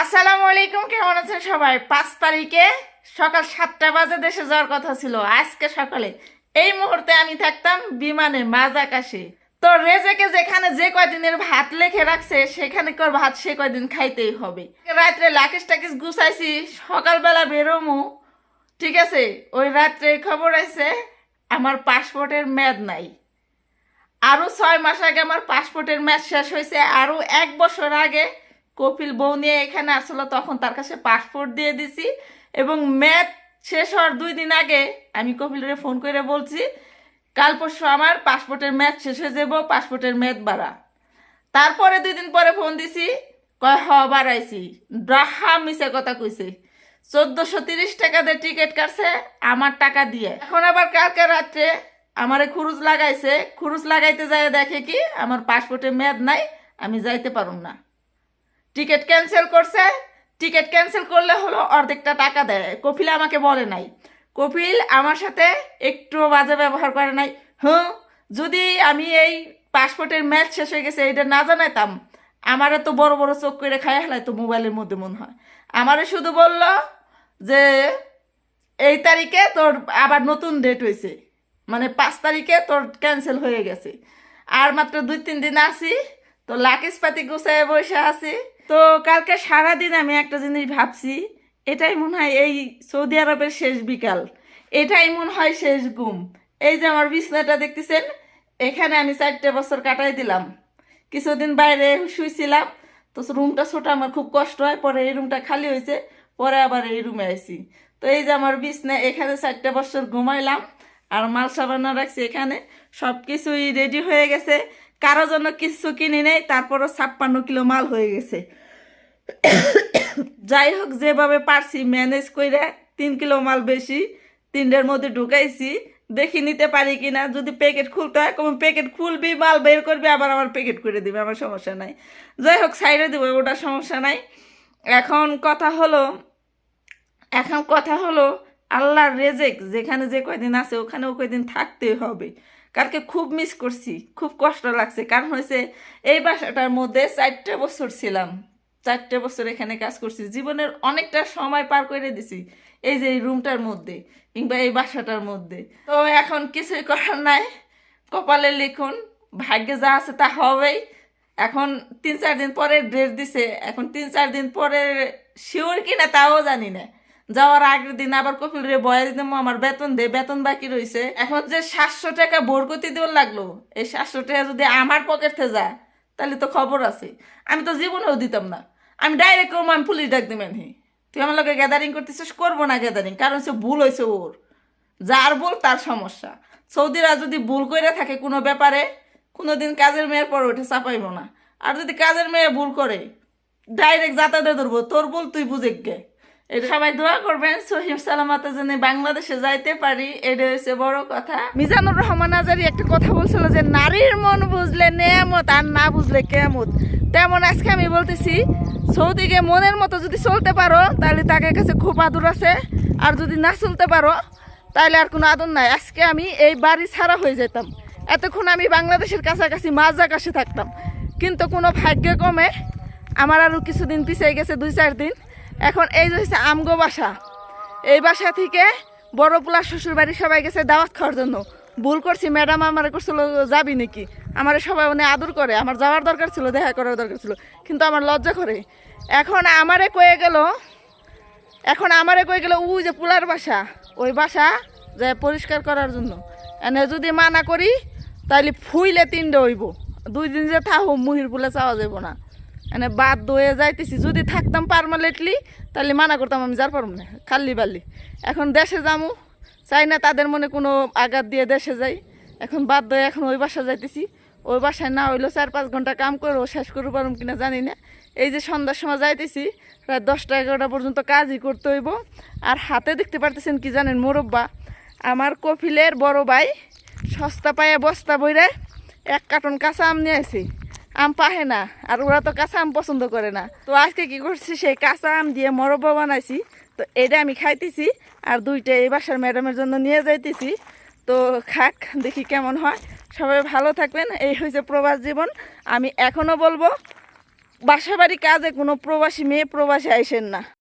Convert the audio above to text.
আসসালামু আলাইকুম, কেমন আছেন সবাই? পাঁচ তারিখে সকাল সাতটা বাজে দেশে যাওয়ার কথা ছিল। আজকে সকালে এই মুহূর্তে আমি থাকতাম বিমানে মাঝ আকাশে। তো রেজেকে যেখানে যে কয়দিনের ভাত লেখে রাখছে, সেখানে কর ভাত সে কয়দিন খাইতেই হবে। রাত্রে লাকিস টাকিস গুছাইছি, সকালবেলা বেরোমু, ঠিক আছে? ওই রাত্রে খবর আছে, আমার পাসপোর্টের মেয়াদ নাই। আরও ছয় মাস আগে আমার পাসপোর্টের ম্যাচ শেষ হয়েছে আরও এক বছর আগে কপিল বউ নিয়ে এখানে আসলো, তখন তার কাছে পাসপোর্ট দিয়ে দিছি এবং ম্যাচ শেষ হওয়ার দুই দিন আগে আমি কপিলের ফোন করে বলছি, কাল পরশু আমার পাসপোর্টের ম্যাচ শেষ হয়ে যাব পাসপোর্টের ম্যাচ বাড়া। তারপরে দুই দিন পরে ফোন দিছি, কয়, হ, বাড়াইছি। ড্রাহা মিশে কথা কইছে, চোদ্দশো তিরিশ টাকা দিয়ে টিকিট কাটছে, আমার টাকা দিয়ে। এখন আবার কালকে রাত্রে আমারে খুরুজ লাগাইছে, খুরুজ লাগাইতে যায় দেখে কি আমার পাসপোর্টে মেয়াদ নাই, আমি যাইতে পারুম না। টিকিট ক্যান্সেল করছে। টিকিট ক্যান্সেল করলে হলো অর্ধেকটা টাকা দেয়। কপিল আমাকে বলে নাই। কপিল আমার সাথে একটু বাজে ব্যবহার করে নাই। হুঁ, যদি আমি এই পাসপোর্টের ম্যাচ শেষ হয়ে গেছে এটা না জানাইতাম, আমারে তো বড় বড় চোখ করে খাই হেলাই তো মোবাইলের মধ্যে মনে হয়। আমারে শুধু বলল যে, এই তারিখে তোর আবার নতুন ডেট হয়েছে মানে পাঁচ তারিখে তোর ক্যান্সেল হয়ে গেছে। আর মাত্র দুই তিন দিন আসি তো লাকেশ পাতি গুছায় বসে আছি। তো কালকে সারাদিন আমি একটা জিনিস ভাবছি, এটাই মনে হয় এই সৌদি আরবের শেষ বিকাল। এটাই মনে হয় শেষ গুম এই যে আমার বিছনাটা দেখতেছেন, এখানে আমি চারটে বছর কাটাই দিলাম। কিছুদিন বাইরে শুয়েছিলাম তো রুমটা ছোট, আমার খুব কষ্ট হয়, পরে এই রুমটা খালি হয়েছে, পরে আবার এই রুমে আইছি। তো এই যে আমার বিছনা, এখানে চারটে বছর ঘুমাইলাম, আর মাল সাবানা রাখছি এখানে সব কিছুই রেডি হয়ে গেছে। কারও জন্য কিছু কিনি নেই, তারপরও ছাপ্পান্ন কিলো মাল হয়ে গেছে। যাই হোক, যেভাবে পারছি ম্যানেজ করে তিন কিলো মাল বেশি তিনটের মধ্যে ঢুকাইছি। দেখি নিতে পারি কিনা, যদি প্যাকেট খুলতে হয় কোনো প্যাকেট খুলবি, মাল বের করবি, আবার আমার প্যাকেট করে দিবে, আমার সমস্যা নাই। যাই হোক সাইডে দেবো, ওটা সমস্যা নাই। এখন কথা হলো, এখন কথা হলো, আল্লাহর রেজেক যেখানে যে কয়দিন আছে ওখানে ও কয়দিন থাকতেই হবে। কালকে খুব মিস করছি, খুব কষ্ট লাগছে। কারণ হয়েছে, এই বাসাটার মধ্যে চারটে বছর ছিলাম। চারটে বছর এখানে কাজ করছি। জীবনের অনেকটা সময় পার করে দিছি এই যে এই রুমটার মধ্যে কিংবা এই বাসাটার মধ্যে। তো এখন কিছুই করার নাই। কপালে লিখুন, ভাগ্যে যা আছে তা হবেই। এখন তিন চার দিন পরে ডেট দিছে। এখন তিন চার দিন পরে শিওর কিনা তাও জানি না। যাওয়ার আগের দিন আবার কপিল রে বয়স দেবো আমার বেতন দে, বেতন বাকি রয়েছে এখন যে সাতশো টাকা ভোরগতি দেওয়ার লাগল, এই সাতশো টাকা যদি আমার পকেটে যায়, তাহলে তো খবর আছে। আমি তো জীবনেও দিতাম না। আমি ডাইরেক্ট করব আমি পুলিশ ডাক দিবেন হি। তুই আমার লোকে গ্যাদারিং করতেছিস, করব না গ্যাদারিং কারণ সে ভুল হয়েছে ওর। যার ভুল, তার সমস্যা। সৌদিরা যদি ভুল করে থাকে কোনো ব্যাপারে, কোনোদিন কাজের মেয়ের পর ওঠে চাপাইব না। আর যদি কাজের মেয়ে ভুল করে ডাইরেক্ট যাতায়াতে ধরবো, তোর ভুল তুই বুঝে গে। সবাই দোয়া করবেন সহিম সালামাতে যেন বাংলাদেশে যাইতে পারি এটা হচ্ছে বড় কথা। মিজানুর রহমান আজারি একটা কথা বলছিল যে, নারীর মন বুঝলে নেয়ামত আর না বুঝলে কেমত তেমন আজকে আমি বলতেছি, সৌদিকে মনের মতো যদি চলতে পারো, তাহলে তাকে কাছে খুব আদর আছে। আর যদি না চলতে পারো, তাহলে আর কোনো আদর নাই। আজকে আমি এই বাড়ি ছাড়া হয়ে যেতাম। এতক্ষণ আমি বাংলাদেশের কাছাকাছি মাঝ আকাশে থাকতাম। কিন্তু কোনো ভাগ্যে কমে আমার আরও কিছুদিন পিছিয়ে গেছে, দুই চার দিন। এখন এই যে হচ্ছে আমগো বাসা। এই বাসা থেকে বড় পোলার শ্বশুর বাড়ি সবাই গেছে দাওয়াত খাওয়ার জন্য। ভুল করছি, ম্যাডাম আমার করছিল যাবি নাকি? আমার সবাই অনেক আদর করে, আমার যাওয়ার দরকার ছিল, দেখা করার দরকার ছিল, কিন্তু আমার লজ্জা করে। এখন আমারে কয়ে গেল, এখন আমারে কয়ে গেল ওই যে পোলার বাসা, ওই বাসা যে পরিষ্কার করার জন্য। এনে যদি মানা করি তাহলে ফুইলে তিনটে হইব। দুই দিন যে থাকো মুহির পুলে চাওয়া যাব না। এনে বাদ দয়ে যাইতেছি। যদি থাকতাম পারমানেন্টলি তাহলে মানা করতাম আমি যার পারব না, খাল্লি বাল্লি। এখন দেশে যামু, চাই না তাদের মনে কোনো আঘাত দিয়ে দেশে যাই। এখন বাদ দয়ে এখন ওই বাসা যাইতেছি। ওই বাসায় না হইল চার পাঁচ ঘণ্টা কাম করব শেষ করব পারম কিনা জানি না। এই যে সন্ধ্যার সময় যাইতেছি প্রায় দশটা এগারোটা পর্যন্ত কাজই করতে হইব। আর হাতে দেখতে পারতেছেন কি জানেন মোরব্বা, আমার কপিলের বড় ভাই সস্তা পায়ে বস্তা বইরে এক কার্টন কাঁচা আম নিয়ে আসি আম পাহে না, আর ওরা তো কাঁচা আম পছন্দ করে না। তো আজকে কি করছি, সেই কাঁচা আম দিয়ে মরব্বা বানাইছি। তো এটা আমি খাইতেছি, আর দুইটা এই বাসার ম্যাডামের জন্য নিয়ে যাইতেছি। তো খাক, দেখি কেমন হয়। সবাই ভালো থাকবেন, এই হয়েছে প্রবাস জীবন। আমি এখনও বলব, বাসাবাড়ি কাজে কোনো প্রবাসী মেয়ে প্রবাসী আইসেন না।